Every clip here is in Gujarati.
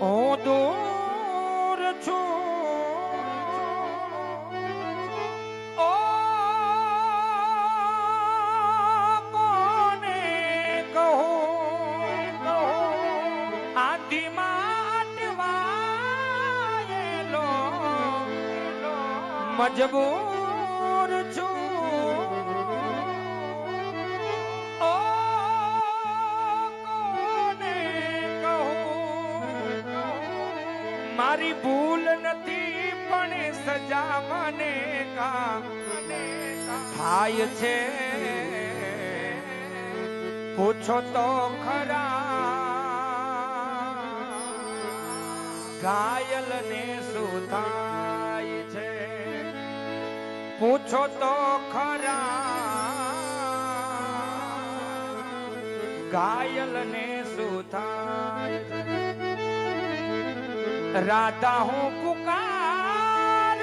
હું દૂર છું કોને કહું આદિમાં અટવાયેલો મજબૂર મારી ભૂલ નથી, પણ સજા મને કા થાય છે. પૂછો તો ખરા ઘાયલ ને શું થાય છે? પૂછો તો ખરા ઘાયલ ને શું થાય રાધા હું પુકારું.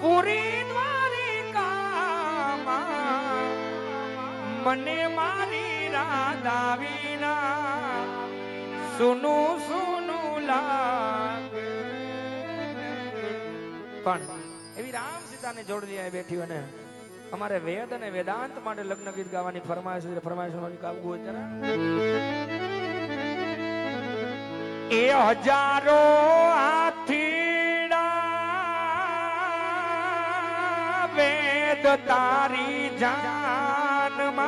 પૂરી દ્વારિકામાં મને મારી રાધા વિના સુનું સુનું લાગ. પણ એવી રામ સીતાને જોડલી આવી બેઠી અને અમારે વેદ અને વેદાંત માટે લગ્ન ગીત ગાવાની ફરમાયશ ફરમાઈશ ગાવું હોય ત્યારે એ હજારો હાથીડા વેદ તારી જાનમાં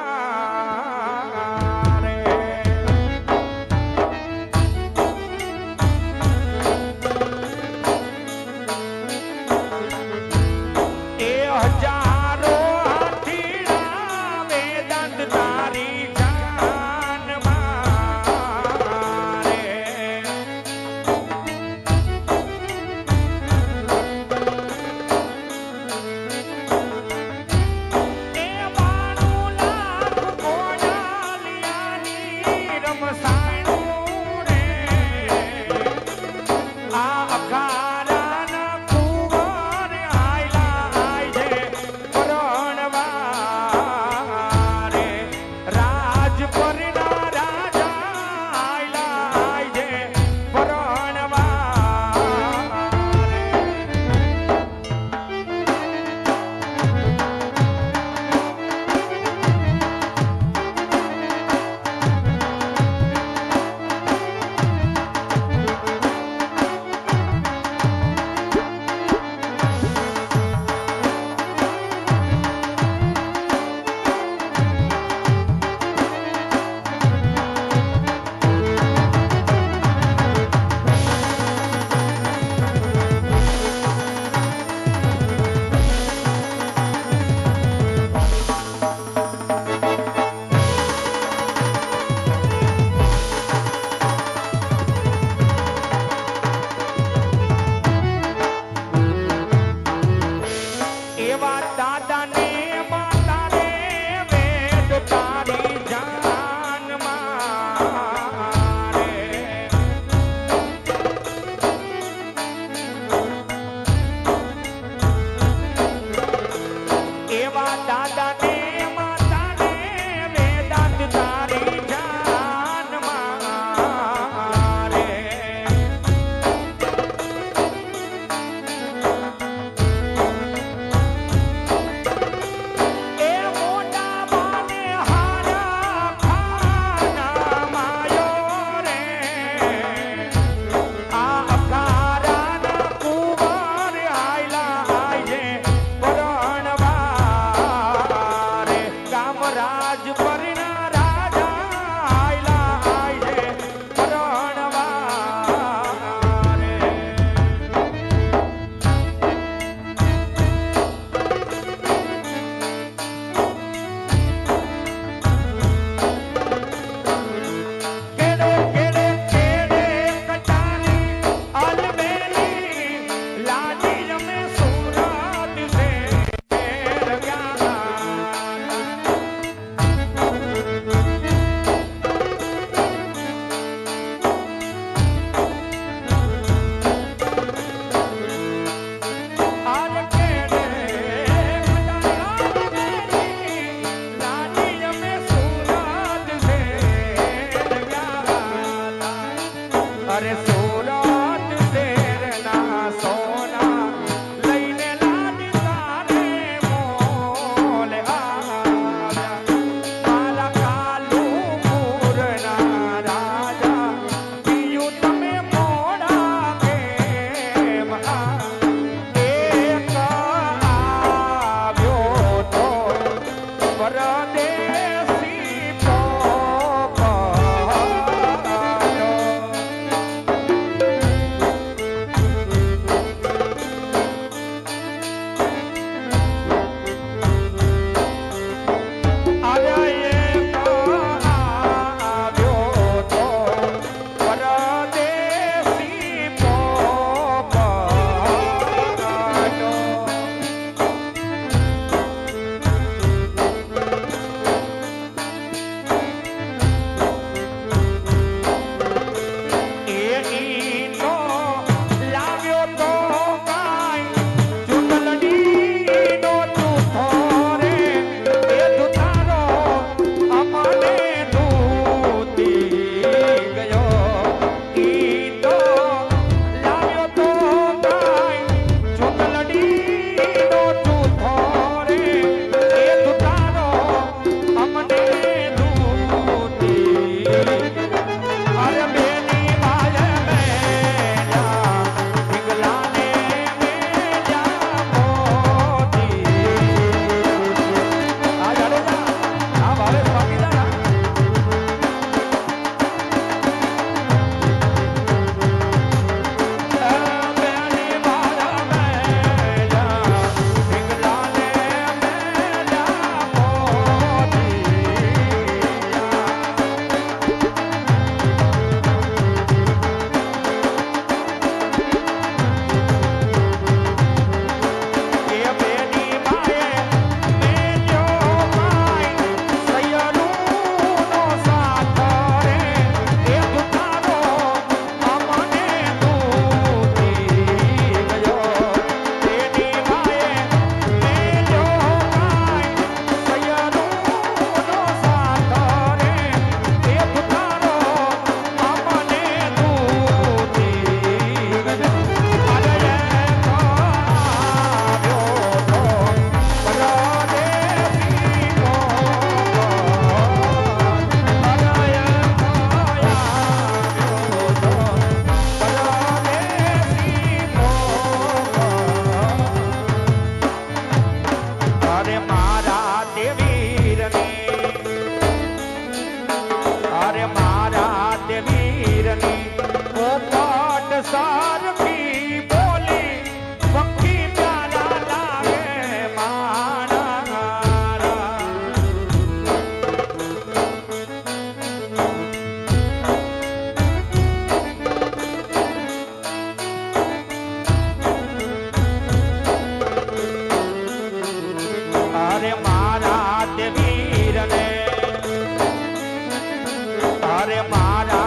અરે મારા